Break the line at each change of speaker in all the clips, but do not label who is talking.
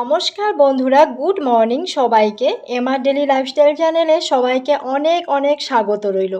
নমস্কার বন্ধুরা good morning সবাইকে। এমআর ডেলি লাইফস্টাইল চ্যানেলে সবাইকে অনেক অনেক স্বাগত রইল।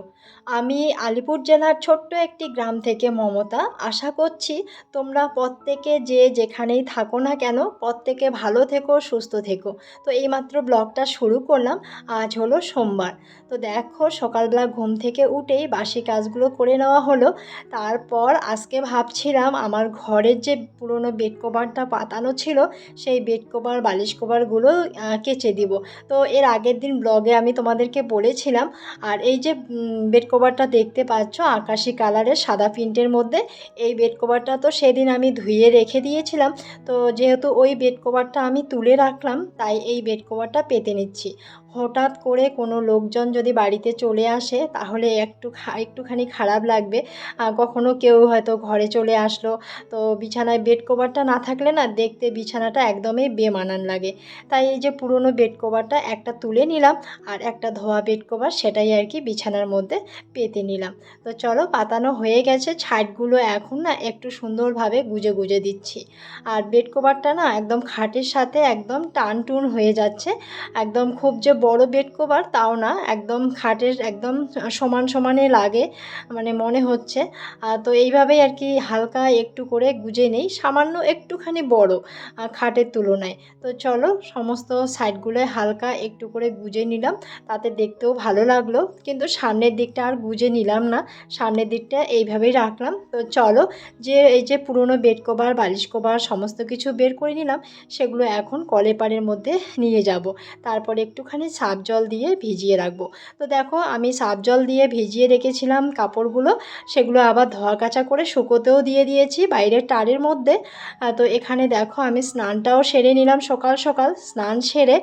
আমি আলিপুর জেলার ছোট্ট একটি গ্রাম থেকে মমতা। আশা করছি তোমরা প্রত্যেকে যে যেখানেই থাকো না কেন, প্রত্যেকে ভালো থেকো, সুস্থ থেকো। তো এইমাত্র ব্লগটা শুরু করলাম। আজ হলো সোমবার। তো দেখো, সকালবেলা ঘুম থেকে উঠেই বাসি কাজগুলো করে নেওয়া হলো। তারপর আজকে ভাবছিলাম আমার ঘরের যে পুরনো বেড কভারটা পাতানো ছিল, সেই বেড কভার, বালিশ কভারগুলো কেচে দিব। তো এর আগের দিন ব্লগে আমি তোমাদেরকে বলেছিলাম, আর এই যে বেড কভারটা দেখতে পাচ্ছ, আকাশি কালারের সাদা প্রিন্টের মধ্যে। এই বেড কভারটা তো সেদিন আমি ধুয়ে রেখে দিয়েছিলাম। তো যেহেতু ওই বেড কভারটা আমি তুলে রাখলাম, তাই এই বেড কভারটা পেতে নিচ্ছি। হঠাৎ করে কোনো লোকজন যদি বাড়িতে চলে আসে, তাহলে একটু একটুখানি খারাপ লাগবে। কখনো কেউ হয়তো ঘরে চলে আসলো। তো বিছানায় বেড কভারটা না থাকলে না দেখতে বিছানাটা একদমই বেমানান লাগে। তাই এই যে পুরনো বেড কভারটা একটা তুলে নিলাম আর একটা ধোয়া বেড কভার সেটাই আর কি বিছানার মধ্যে পেতে নিলাম। তো চলো পাতানো হয়ে গেছে ছাইটগুলো এখন না একটু সুন্দরভাবে গুজে গুজে দিচ্ছি। আর বেড কভারটা না একদম খাটের সাথে একদম টান টুন হয়ে যাচ্ছে। একদম খুব যে বড় বেড কভার তাও না, একদম খাটের একদম সমান সমানে লাগে মানে মনে হচ্ছে। তো এইভাবেই আর কি হালকা একটু করে গুজে নেই, সামান্য একটুখানি বড় খাটের তুলনায়। তো চলো, সমস্ত সাইডগুলোয় হালকা একটু করে গুজে নিলাম, তাতে দেখতেও ভালো লাগল, কিন্তু সামনের দিকটা আর গুজে নিলাম না, সামনের দিকটা এইভাবেই রাখলাম। তো চলো, যে এই যে পুরনো বেড কভার বালিশ কভার সমস্ত কিছু বের করে নিলাম, সেগুলো এখন কলেপারের মধ্যে নিয়ে যাব। তারপরে একটুখানি সার্ফ জল দিয়ে ভিজিয়ে রাখব। তো দেখো, আমি সাপ জল দিয়ে ভিজিয়ে রেখেছিলাম কাপড়গুলো। সেগুলো আবার ধোয়া কাচা করে শুকোতেও দিয়ে দিয়েছি বাইরের টারের মধ্যে। তো এখানে দেখো, আমি স্নানটাও সেরে নিলাম সকাল সকাল। স্নান সেরে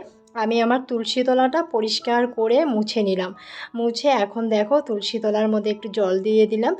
আমি আমার তুলসী তলাটা পরিষ্কার করে মুছে নিলাম। মুছে এখন দেখো তুলসী তলার মধ্যে একটু জল দিয়ে দিলাম।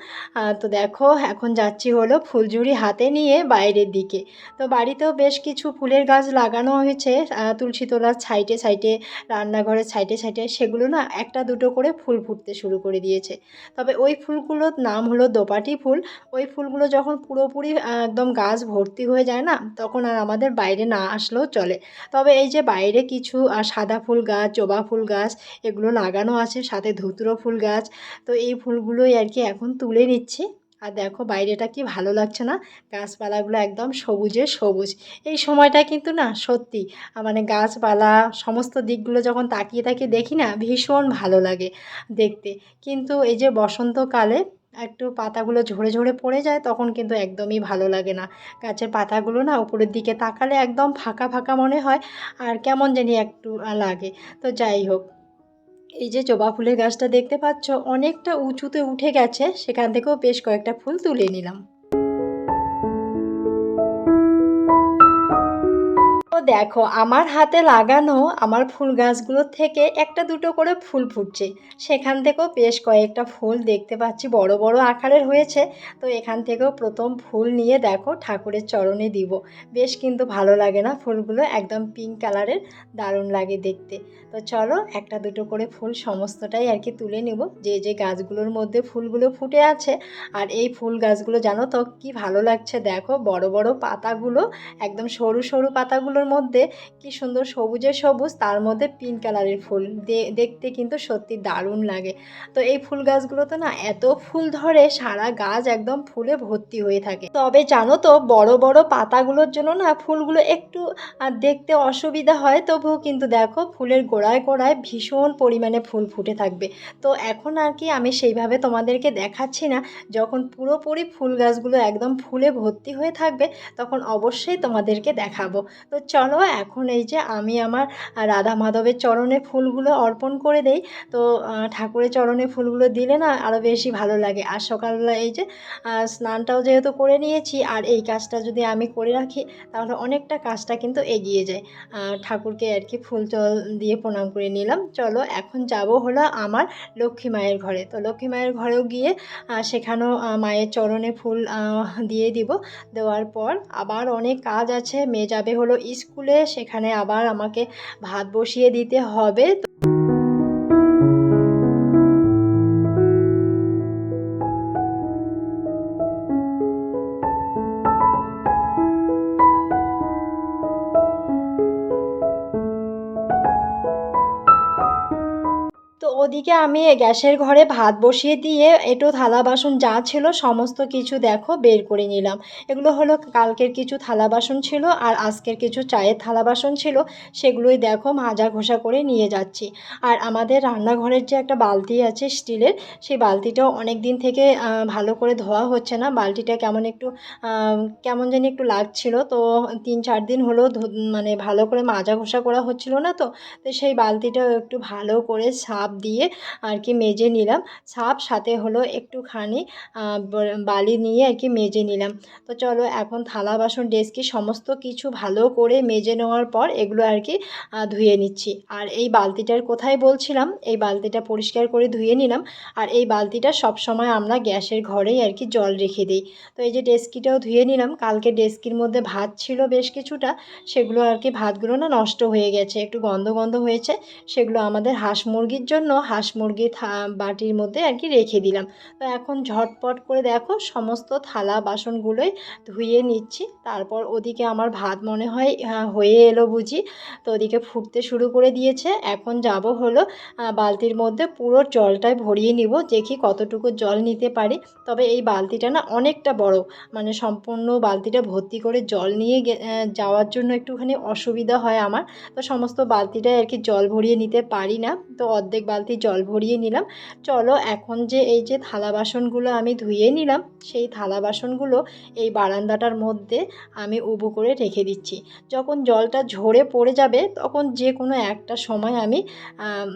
তো দেখো এখন যাচ্ছি হলো ফুলঝুরি হাতে নিয়ে বাইরের দিকে। তো বাড়িতেও বেশ কিছু ফুলের গাছ লাগানো হয়েছে। তুলসী তলার সাইডে সাইডে, রান্নাঘরের সাইডে সাইডে সেগুলো না একটা দুটো করে ফুল ফুটতে শুরু করে দিয়েছে। তবে ওই ফুলগুলোর নাম হলো দোপাটি ফুল। ওই ফুলগুলো যখন পুরোপুরি একদম গাছ ভর্তি হয়ে যায় না, তখন আর আমাদের বাইরে না আসলেও চলে। তবে এই যে বাইরে কিছু আহ, সাদা ফুল গাছ জবা ফুল গাছ এগুলো লাগানো আছে সাথে ধুতুরো ফুল গাছ। তো এই ফুলগুলোই আর কি এখন তুলে নিচ্ছি। আর দেখো বাইরেটা কি ভালো লাগছে না? গাছপালাগুলো একদম সবুজে সবুজ। এই সময়টা কিন্তু না সত্যি মানে গাছপালা সমস্ত দিকগুলো যখন তাকিয়ে তাকিয়ে দেখি না ভীষণ ভালো লাগে দেখতে। কিন্তু এই যে বসন্তকালে একটু পাতাগুলো ঝরে ঝরে পড়ে যায়, তখন কিন্তু একদমই ভালো লাগে না। গাছের পাতাগুলো না উপরের দিকে তাকালে একদম ফাঁকা ফাঁকা মনে হয়, আর কেমন জানি একটু লাগে। তো যাই হোক, এই যে জবা ফুলের গাছটা দেখতে পাচ্ছ, অনেকটা উঁচুতে উঠে গেছে, সেখান থেকেও বেশ কয়েকটা ফুল তুলে নিলাম। তো দেখো, আমার হাতে লাগানো আমার ফুল গাছগুলোর থেকে একটা দুটো করে ফুল ফুটছে। সেখান থেকেও বেশ কয়েকটা ফুল দেখতে পাচ্ছি, বড় বড় আকারের হয়েছে। তো এখান থেকেও প্রথম ফুল নিয়ে দেখো, ঠাকুরের চরণে দিব। বেশ কিন্তু ভালো লাগে না ফুলগুলো, একদম পিঙ্ক কালারের দারুণ লাগে দেখতে। তো চলো, একটা দুটো করে ফুল সমস্তটাই আর কি তুলে নিব। যে যে গাছগুলোর মধ্যে ফুলগুলো ফুটে আছে, আর এই ফুল গাছগুলো জানো তো কি ভালো লাগছে। দেখো, বড় বড় পাতাগুলো, একদম সরু সরু পাতাগুলোর মধ্যে কি সুন্দর সবুজে সবুজ, তার মধ্যে পিঙ্ক কালারের ফুল। দেখতে কিন্তু সত্যি দারুণ লাগে। তো এই ফুল গাছগুলোতে না এত ফুল ধরে, সারা গাছ একদম ফুলে ভর্তি হয়ে থাকে। তবে জানো তো, বড় বড় পাতাগুলোর জন্য না ফুলগুলো একটু দেখতে অসুবিধা হয়, তবুও কিন্তু দেখো ফুলের গোড়ায় গোড়ায় ভীষণ পরিমাণে ফুল ফুটে থাকবে। তো এখন আর কি আমি সেইভাবে তোমাদেরকে দেখাচ্ছি না। যখন পুরোপুরি ফুল গাছগুলো একদম ফুলে ভর্তি হয়ে থাকবে, তখন অবশ্যই তোমাদেরকে দেখাবো। তো চলো, এখন এই যে আমি আমার রাধা মাধবের চরণে ফুলগুলো অর্পণ করে দেই। তো ঠাকুরের চরণে ফুলগুলো দিলে না আরও বেশি ভালো লাগে। আর সকালবেলা এই যে স্নানটাও যেহেতু করে নিয়েছি, আর এই কাজটা যদি আমি করে রাখি, তাহলে অনেকটা কাজটা কিন্তু এগিয়ে যায়। ঠাকুরকে আর কি ফুল জল দিয়ে প্রণাম করে নিলাম। চলো, এখন যাব হলো আমার লক্ষ্মী মায়ের ঘরে। তো লক্ষ্মী মায়ের ঘরেও গিয়ে সেখানেও মায়ের চরণে ফুল দিয়ে দিব। দেওয়ার পর আবার অনেক কাজ আছে। মেয়ে যাবে হলো সেখানে আবার আমাকে ভাত বসিয়ে দিতে হবে। ওদিকে আমি গ্যাসের ঘরে ভাত বসিয়ে দিয়ে এটো থালা বাসন যা ছিল সমস্ত কিছু দেখো বের করে নিলাম। এগুলো হলো কালকের কিছু থালা বাসন ছিল আর আজকের কিছু চায়ের থালা বাসন ছিল, সেগুলোই দেখো মাজা ঘষা করে নিয়ে যাচ্ছি। আর আমাদের রান্নাঘরের যে একটা বালতি আছে স্টিলের, সেই বালতিটাও অনেক দিন থেকে ভালো করে ধোয়া হচ্ছে না। বালতিটা কেমন একটু কেমন জানি একটু লাগছিল তো তিন চার দিন হলো মানে ভালো করে মাজা ঘষা করা হচ্ছিল না তো তো সেই বালতিটাও একটু ভালো করে সাপ দিয়ে আর কি মেজে নিলাম। সাপ সাথে হলো একটুখানি বালি নিয়ে আর কি মেজে নিলাম। তো চলো এখন থালা, বাসন, ডেস্কি সমস্ত কিছু ভালো করে মেজে নেওয়ার পর এগুলো আর কি ধুয়ে নিচ্ছি। আর এই বালতিটার কোথায় বলছিলাম? এই বালতিটা পরিষ্কার করে ধুয়ে নিলাম। আর এই বালতিটা সব সময় আমরা গ্যাসের ঘরেই আর কি জল রেখে দিই। তো এই যে ডেস্কিটাও ধুয়ে নিলাম। কালকে ডেস্কির মধ্যে ভাত ছিল বেশ কিছুটা। সেগুলো আর কি ভাতগুলো না নষ্ট হয়ে গেছে। একটু গন্ধ গন্ধ হয়েছে। সেগুলো আমাদের হাঁস মুরগির জন্য হাঁস মুরগি বাটির মধ্যে আর কি রেখে দিলাম। তো এখন ঝটপট করে দেখো সমস্ত থালা বাসনগুলোই ধুয়ে নিচ্ছি। তারপর ওদিকে আমার ভাত মনে হয় হয়ে এলো বুঝি। তো ওদিকে ফুটতে শুরু করে দিয়েছে। এখন যাব হলো বালতির মধ্যে পুরো জলটাই ভরিয়ে নিব দেখি কতটুকু জল নিতে পারি। তবে এই বালতিটা না অনেকটা বড়। মানে সম্পূর্ণ বালতিটা ভর্তি করে জল নিয়ে যাওয়ার জন্য একটুখানি অসুবিধা হয় আমার। তো সমস্ত বালতিটাই আর কি জল ভরিয়ে নিতে পারি না। তো অর্ধেক বালতি জল ভরিয়ে নিলাম। চলো এখন যে এই যে থালা বাসনগুলো আমি ধুয়ে নিলাম, সেই থালা বাসনগুলো এই বারান্দাটার মধ্যে আমি উবু করে রেখে দিচ্ছি। যখন জলটা ঝরে পড়ে যাবে, তখন যে কোনো একটা সময় আমি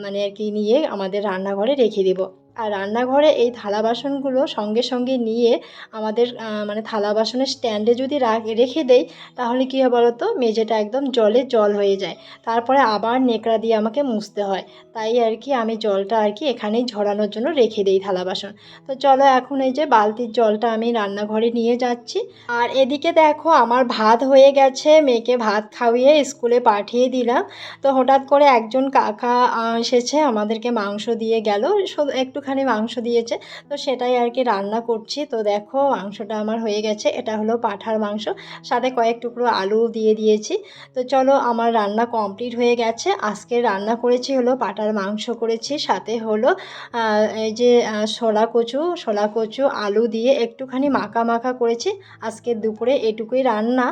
মানে আর কি নিয়ে আমাদের রান্নাঘরে রেখে দেবো। আর রান্নাঘরে এই থালা বাসনগুলো সঙ্গে সঙ্গে নিয়ে আমাদের মানে থালা বাসনের স্ট্যান্ডে যদি রেখে দেই, তাহলে কী হয় বলো তো মেঝেটা একদম জলে জল হয়ে যায়। তারপরে আবার নেকড়া দিয়ে আমাকে মুছতে হয়। তাই আর কি আমি জলটা আর কি এখানেই ঝরানোর জন্য রেখে দিই থালা বাসন। তো চলো এখন এই যে বালতির জলটা আমি রান্নাঘরে নিয়ে যাচ্ছি। আর এদিকে দেখো আমার ভাত হয়ে গেছে, মেয়েকে ভাত খাওয়িয়ে স্কুলে পাঠিয়ে দিলাম। তো হঠাৎ করে একজন কাকা এসেছে, আমাদেরকে মাংস দিয়ে গেল। শুধু একটুখানি মাংস দিয়েছে। তো সেটাই আর কি রান্না করছি। তো দেখো মাংসটা আমার হয়ে গেছে। এটা হলো পাঁঠার মাংস। সাথে কয়েক টুকরো আলু দিয়ে দিয়েছি। তো চলো আমার রান্না কমপ্লিট হয়ে গেছে। আজকে রান্না করেছি হলো পাটার মাংস করেছি। সাথে হলো এই যে শোলা কচু শোলা কচু, আলু দিয়ে একটুখানি মাখা মাখা করেছি। আজকে দুপুরে এটুকুই রান্না।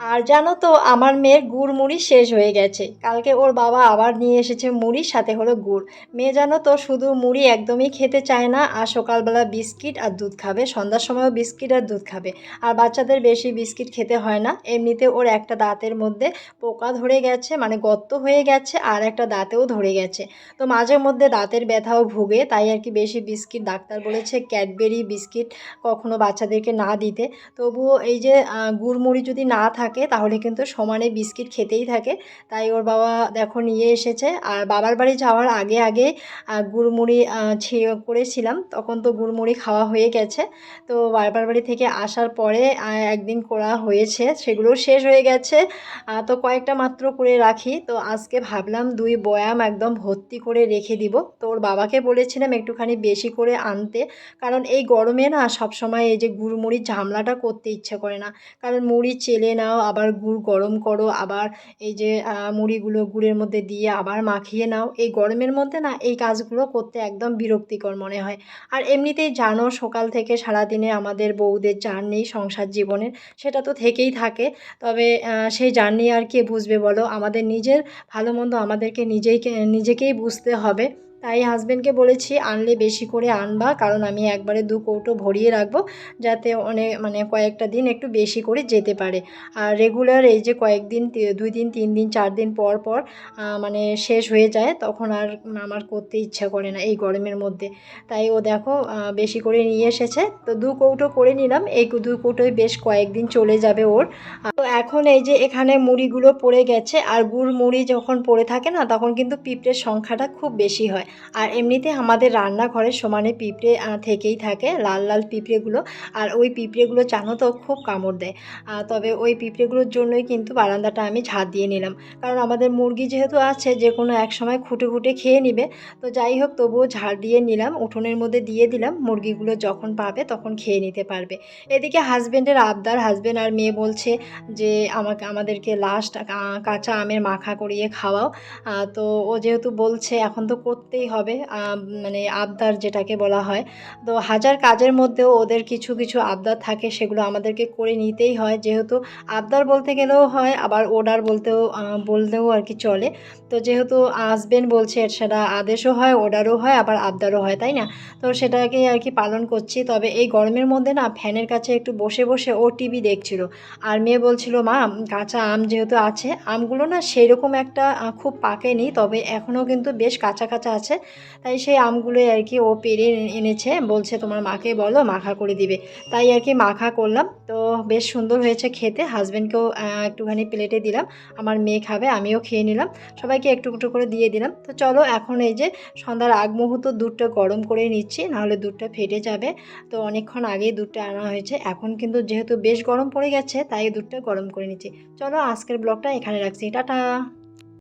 আর জানো তো আমার মেয়ের গুড় মুড়ি শেষ হয়ে গেছে। কালকে ওর বাবা আবার নিয়ে এসেছে মুড়ির সাথে হলো গুড়। মেয়ে জানো তো শুধু মুড়ি একদমই খেতে চায় না আর সকালবেলা বিস্কিট আর দুধ খাবে সন্ধ্যার সময়ও বিস্কিট আর দুধ খাবে। আর বাচ্চাদের বেশি বিস্কিট খেতে হয় না। এমনিতে ওর একটা দাঁতের মধ্যে পোকা ধরে গেছে মানে গর্ত হয়ে গেছে আর একটা দাঁতেও ধরে গেছে। তো মাঝে মধ্যে দাঁতের ব্যথাও ভুগে তাই আর কি বেশি বিস্কিট ডাক্তার বলেছে ক্যাডবেরি বিস্কিট কখনো বাচ্চাদেরকে না দিতে। তবুও এই যে আহ, গুড়মুড়ি যদি না থাকে তাহলে কিন্তু সমানে বিস্কিট খেতেই থাকে। তাই ওর বাবা দেখো নিয়ে এসেছে। আর বাবার বাড়ি যাওয়ার আগে আগে গুড়মুড়ি করেছিলাম। তখন তো গুড়মুড়ি খাওয়া হয়ে গেছে। তো বাবার বাড়ি থেকে আসার পরে একদিন করা হয়েছে। সেগুলোও শেষ হয়ে গেছে। তো কয়েকটা মাত্র করে রাখি। তো আজকে ভাবলাম দুই বয়াম একদম ভর্তি করে রেখে দিব। তো ওর বাবাকে বলেছিলাম একটুখানি বেশি করে আনতে। কারণ এই গরমে না সবসময় এই যে গুড় মুড়ির ঝামলাটা করতে ইচ্ছে করে না। কারণ মুড়ি চেলে নাও আবার গুড় গরম করো, আবার এই যে মুড়িগুলো গুড়ের মধ্যে দিয়ে আবার মাখিয়ে নাও। এই গরমের মধ্যে না, এই কাজগুলো করতে একদম বিরক্তিকর মনে হয়। আর এমনিতেই জানো, সকাল থেকে সারাদিনে আমাদের বউদের জার্নি সংসার জীবনের, সেটা তো থেকেই থাকে। তবে সেই জার্নি আর কে বুঝবে বলো? আমাদের নিজের ভালো মন্দ আমাদেরকে নিজেই নিজেকেই বুঝতে হবে। তাই হাজবেন্ডকে বলেছি, আনলে বেশি করে আনবা, কারণ আমি একবারে দু কৌটো ভরিয়ে রাখব, যাতে অনেক মানে কয়েকটা দিন একটু বেশি করে যেতে পারে। আর রেগুলার এই যে কয়েকদিন দুই দিন, তিন দিন, চার দিন পর পর মানে শেষ হয়ে যায়, তখন আর আমার করতে ইচ্ছা করে না এই গরমের মধ্যে। তাই ও দেখো বেশি করে নিয়ে এসেছে। তো দু কৌটো করে নিলাম, এই দু কৌটোয় বেশ কয়েকদিন চলে যাবে ওর। তো এখন এই যে এখানে মুড়িগুলো পড়ে গেছে, আর গুড় মুড়ি যখন পড়ে থাকে না, তখন কিন্তু পিঁপড়ের সংখ্যাটা খুব বেশি হয়। আর এমনিতে আমাদের রান্নাঘরের সমানে পিঁপড়ে থেকেই থাকে লাল লাল পিঁপড়েগুলো। আর ওই পিঁপড়েগুলো তো, খুব কামড় দেয়। তবে ওই পিঁপড়েগুলোর জন্যই কিন্তু বারান্দাটা আমি ঝাড় দিয়ে নিলাম। কারণ আমাদের মুরগি যেহেতু আছে, যে কোনো এক সময় খুঁটে খুঁটে খেয়ে নিবে। তো যাই হোক, তবুও ঝাড় দিয়ে নিলাম, উঠোনের মধ্যে দিয়ে দিলাম। মুরগিগুলো যখন পাবে তখন খেয়ে নিতে পারবে। এদিকে হাজব্যান্ডের আবদার হাজব্যান্ড আর মেয়ে বলছে যে, আমাকে, আমাদেরকে লাস্ট কাঁচা আমের মাখা করিয়ে খাওয়াও। তো ও যেহেতু বলছে, এখন তো করতেই করতেই হবে মানে আবদার যেটাকে বলা হয়। তো হাজার কাজের মধ্যেও ওদের কিছু কিছু আবদার থাকে, সেগুলো আমাদেরকে করে নিতেই হয়। যেহেতু আবদার বলতে গেলেও হয়, আবার অর্ডার বলতেও বললেও আর কি চলে। তো যেহেতু আসবেন বলছে সেটা আদেশও হয় অর্ডারও হয়, আবার আবদারও হয়, তাই না? তো সেটাকেই আর কি পালন করছি। তবে এই গরমের মধ্যে না, ফ্যানের কাছে একটু বসে বসে ও টিভি দেখছিল। আর মেয়ে বলছিল, মা, কাঁচা আম যেহেতু আছে, আমগুলো না সেই রকম একটা খুব পাকেনি, তবে এখনও কিন্তু বেশ কাঁচা কাঁচা আছে। তাই সেই আমগুলোই আর কি ও পেরে এনেছে। বলছে, তোমার মাকে বলো, মাখা করে দিবে। তাই আর কি মাখা করলাম। তো বেশ সুন্দর হয়েছে খেতে। হাজব্যান্ডকেও একটুখানি প্লেটে দিলাম। আমার মেয়ে খাবে, আমিও খেয়ে নিলাম। সবাইকে একটু একটু করে দিয়ে দিলাম। তো চলো এখন এই যে সন্ধ্যার আগ মুহূর্ত দুধটা গরম করে নিচ্ছি, নাহলে দুধটা ফেটে যাবে। তো অনেকক্ষণ আগেই দুধটা আনা হয়েছে। এখন কিন্তু যেহেতু বেশ গরম পড়ে গেছে, তাই দুধটা গরম করে নিচ্ছি। চলো আজকের ব্লগটা এখানে রাখছি। টাটা!